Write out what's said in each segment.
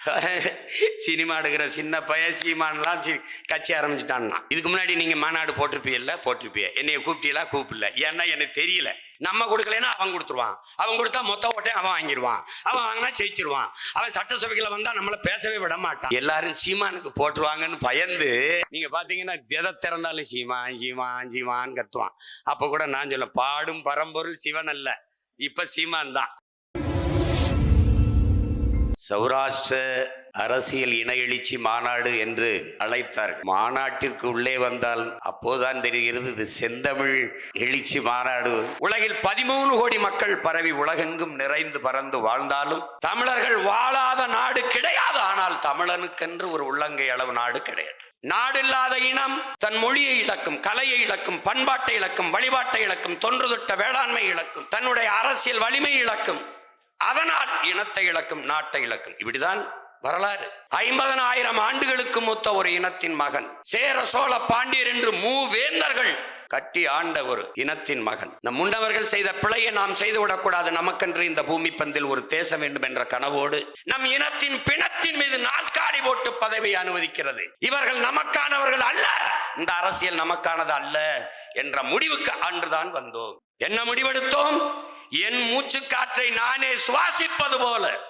Cinema எடுக்கிற சின்ன பையன் சீமான்லாம் சி கட்சி ஆரம்பிச்சிட்டான்னா. இதுக்கு முன்னாடி நீங்கள் மாநாடு போட்டிருப்பீல்ல போட்டிருப்பிய என்னைய கூப்பிட்டீங்களா? கூப்பிடல. ஏன்னா எனக்கு தெரியல. நம்ம கொடுக்கலன்னா அவன் கொடுத்துருவான். அவன் கொடுத்தா மொத்த ஓட்டையும் அவன் வாங்கிடுவான் அவன் வாங்கினா ஜெயிச்சிருவான். அவன் சட்டசபைகளை வந்தால் நம்மளை பேசவே விட மாட்டான். எல்லாரும் சீமானுக்கு போட்டுருவாங்கன்னு பயந்து நீங்கள் பார்த்தீங்கன்னா எதை திறந்தாலும் சீமான் சீமான் சீமான் கத்துவான். அப்போ கூட நான் சொல்ல பாடும் பரம்பொருள் சிவன் அல்ல. இப்போ சீமான் தான். சௌராஷ்டிர அரசியல் இன எழுச்சி மாநாடு என்று அழைத்தார். மாநாட்டிற்கு உள்ளே வந்தால் அப்போதான் தெரிகிறது இது செந்தமிழ் எழுச்சி மாநாடு. உலகில் பதிமூணு கோடி மக்கள் பரவி உலகெங்கும் நிறைந்து பறந்து வாழ்ந்தாலும் தமிழர்கள் வாழாத நாடு கிடையாது. ஆனால் தமிழனுக்கென்று ஒரு உள்ளங்கை அளவு நாடு கிடையாது. நாடில்லாத இனம் தன் மொழியை இழக்கும் கலையை இழக்கும் பண்பாட்டை இழக்கும் வழிபாட்டை இழக்கும் தொன்று தொட்ட வேளாண்மை இழக்கும் தன்னுடைய அரசியல் வலிமை இழக்கும். அதனால் இனத்தை இழக்கும் நாட்டை இழக்கும். இப்படிதான் வரலாறு. ஐம்பதனாயிரம் ஆண்டுகளுக்கு மூத்த ஒரு இனத்தின் மகன் சேர சோழ பாண்டியர் என்று மூவேந்தர்கள் கட்டி ஆண்ட ஒரு இனத்தின் மகன். நம் முன்னவர்கள் செய்த பிழையை நாம் செய்துவிடக்கூடாது. நமக்கென்று இந்த பூமி பந்தில் ஒரு தேசம் வேண்டும் என்ற கனவோடு நம் இனத்தின் பிணத்தின் மீது நாற்காலி போட்டு பதவி அனுமதிக்கிறது. இவர்கள் நமக்கானவர்கள் அல்ல. இந்த அரசியல் நமக்கானது அல்ல என்ற முடிவுக்கு அன்றுதான் வந்தோம். என்ன முடிவெடுத்தோம்? என் மூச்சு காற்றை நானே சுவாசிப்பது போல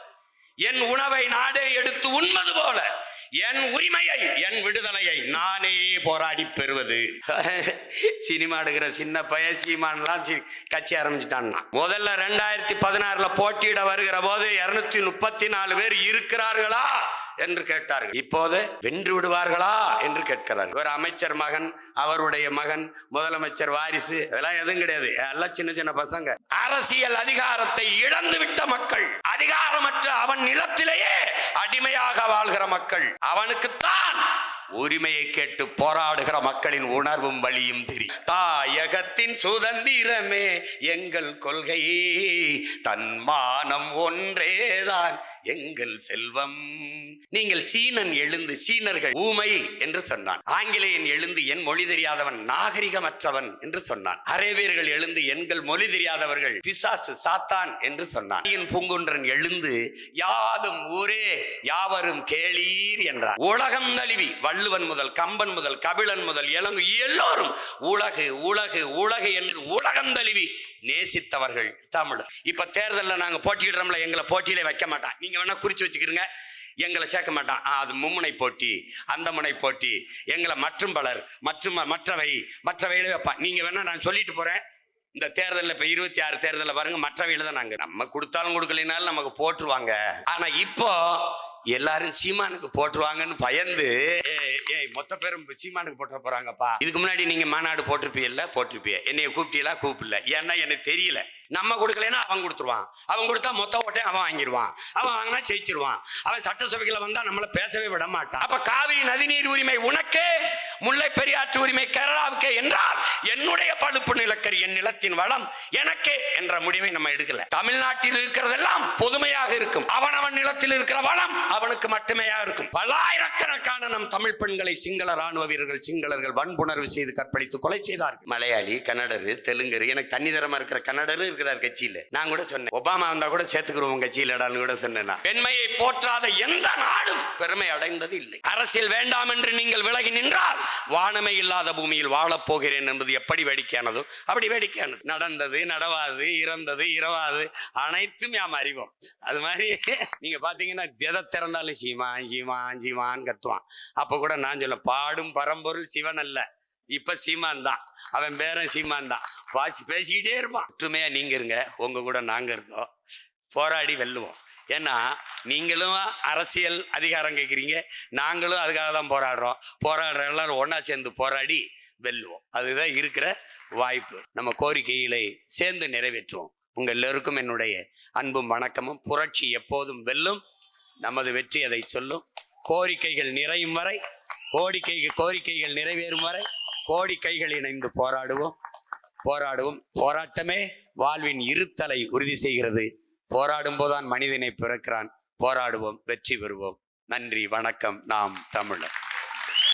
என் உணவை நானே எடுத்து உண்பது போல என் உரிமையை என் விடுதலையை நானே போராடி பெறுவது. சினிமா எடுக்கிற சின்ன பையன் சீமான்லாம் சி- கட்சி ஆரம்பிச்சிட்டான்னா. முதல்ல ரெண்டாயிரத்தி பதினாறுல போட்டியிட வருகிற போது இருநூத்தி முப்பத்தி நாலு பேர் இருக்கிறார்களா? என்று கேட்டார்கள். இப்போது வென்று விடுவார்களா என்று கேட்கிறார் ஒரு அமைச்சர் மகன் அவருடைய மகன் முதலமைச்சர் வாரிசு இதெல்லாம் எதுவும் கிடையாது. எல்லாம் சின்ன சின்ன பசங்க. அரசியல் அதிகாரத்தை இழந்து விட்ட மக்கள் அதிகாரமற்ற அவன் நிலத்திலேயே அடிமையாக வாழ்கிற மக்கள் அவனுக்குத்தான் உரிமையை கேட்டு போராடுகிற மக்களின் உணர்வும் வழியும் தெரியும் தாயகத்தின் சுதந்திரமே எங்கள் கொள்கை. தன்மானம் ஒன்றேதான் எங்கள் செல்வம். நீங்கள் சீனன் எழுந்து சீனர்கள் ஊமை என்று சொன்னான். ஆங்கிலேயன் எழுந்து என் மொழி தெரியாதவன் நாகரிகமற்றவன் என்று சொன்னான். அரேபியர்கள் எழுந்து எங்கள் மொழி தெரியாதவர்கள் பிசாசு சாத்தான் என்று சொன்னான். பூங்குன்றன் எழுந்து யாதும் ஊரே யாவரும் கேளீர் என்றான். உலகம் நழுவி வள்ளுவன் முதல் கம்பன் முதல் கபிலன் முதல் இளங்கு எல்லோரும் உலகு உலகு உலகு என்று உலகம் தழுவி நேசித்தவர்கள் தமிழர். இப்ப தேர்தலில் நாங்க போட்டியிடுறோம்ல எங்களை போட்டியில வைக்க மாட்டான். நீங்க வேணா குறிச்சு வச்சுக்கிறீங்க எங்களை சேர்க்க மாட்டான். அது மும்முனை போட்டி அந்த முனை போட்டி எங்களை மற்றும் பலர் மற்றும் மற்றவை மற்றவையில வைப்பான். நீங்க வேணா நான் சொல்லிட்டு போறேன். இந்த தேர்தலில் இப்ப இருபத்தி ஆறு தேர்தலில் பாருங்க மற்றவையில் தான் நாங்க நம்ம கொடுத்தாலும் கொடுக்கலைனாலும் நமக்கு போட்டுருவாங்க. ஆனா இப்போ எல்லாரும் சீமானுக்கு போட்டுருவாங்கன்னு பயந்து. ஏய், மொத்த பேரும் சீமானுக்கு போட்டுற போறாங்கப்பா. இதுக்கு முன்னாடி நீங்க மாநாடு போட்டிருப்பீல்ல போட்டிருப்பிய என்னைய கூப்பிட்டீங்களா? கூப்பிடல. ஏன்னா எனக்கு தெரியல. நம்ம கொடுக்கலன்னா அவன் கொடுத்துருவான். அவன் கொடுத்தா மொத்த ஓட்டையும் அவன் வாங்கிடுவான் அவன் வாங்கினா ஜெயிச்சிருவான். அவன் சட்டசபைக்குள்ள வந்தா நம்மள பேசவே விட மாட்டான். அப்ப காவிரி நதிநீர் உரிமை உனக்கே முல்லை பெரியாற்று உரிமை கேரளாவுக்கே என்றால் என்னுடைய பழுப்பு நிலக்கரி என் நிலத்தின் வளம் எனக்கே என்ற முடிவை நம்ம எடுக்கல. தமிழ்நாட்டில் இருக்கிறதெல்லாம் பொதுமையாக இருக்கும். அவன் அவன் நிலத்தில் இருக்கிற வளம் அவனுக்கு மட்டுமேயா இருக்கும். பல்லாயிரக்கணக்கான நம் தமிழ் பெண்களை சிங்கள ராணுவ வீரர்கள் சிங்களர்கள் வன்புணர்வு செய்து கற்பழித்து கொலை செய்தார்கள். மலையாளி கன்னடரு தெலுங்கரு எனக்கு தண்ணி தரமா இருக்கிற கன்னடரு இருக்கிறார் கட்சியில. நான் கூட சொன்னேன் ஒபாமா வந்தா கூட சேர்த்துக்கிறோம் கட்சியிலடான்னு கூட சொன்னேன் பெண்மையை போற்றாத எந்த நாடும் பெருமை அடைந்தது இல்லை. அரசியல் வேண்டாம் என்று நீங்கள் விலகி நின்றால் வானமே இல்லாத பூமியில் வாழப் போகிறேன் என்பது எப்படி வேடிக்கையானதோ அப்படி வேடிக்கையானது. நடந்தது நடவாது இறந்தது இரவாது அனைத்தும் யாம் அறிவோம். அது மாதிரி நீங்க பாத்தீங்கன்னா எதை திறந்தாலும் சீமான் சீமான் சீமான்னு கத்துவான். அப்ப கூட நான் சொல்ல பாடும் பரம்பொருள் சிவன் அல்ல. இப்ப சீமான் தான். அவன் பேரன் சீமான் தான். வாசி பேசிக்கிட்டே இருப்பான். ஒற்றுமையா நீங்க இருங்க உங்க கூட நாங்க இருக்கோம். போராடி வெல்லுவோம். ஏன்னா நீங்களும் அரசியல் அதிகாரம் கேட்குறீங்க நாங்களும் அதுக்காக தான் போராடுறோம். போராடுற எல்லாரும் ஒன்றா சேர்ந்து போராடி வெல்லுவோம். அதுதான் இருக்கிற வாய்ப்பு. நம்ம கோரிக்கைகளை சேர்ந்து நிறைவேற்றுவோம். உங்கள் எல்லோருக்கும் என்னுடைய அன்பும் வணக்கமும். புரட்சி எப்போதும் வெல்லும். நமது வெற்றி அதை சொல்லும். கோரிக்கைகள் நிறையும் வரை கோரிக்கை கோரிக்கைகள் நிறைவேறும் வரை கோடிக்கைகள் இணைந்து போராடுவோம். போராடுவோம். போராட்டமே வாழ்வின் இருத்தலை உறுதி செய்கிறது. போராடும் போதுதான் மனிதனை பிறக்கிறான். போராடுவோம். வெற்றி பெறுவோம். நன்றி வணக்கம். நாம் தமிழர்.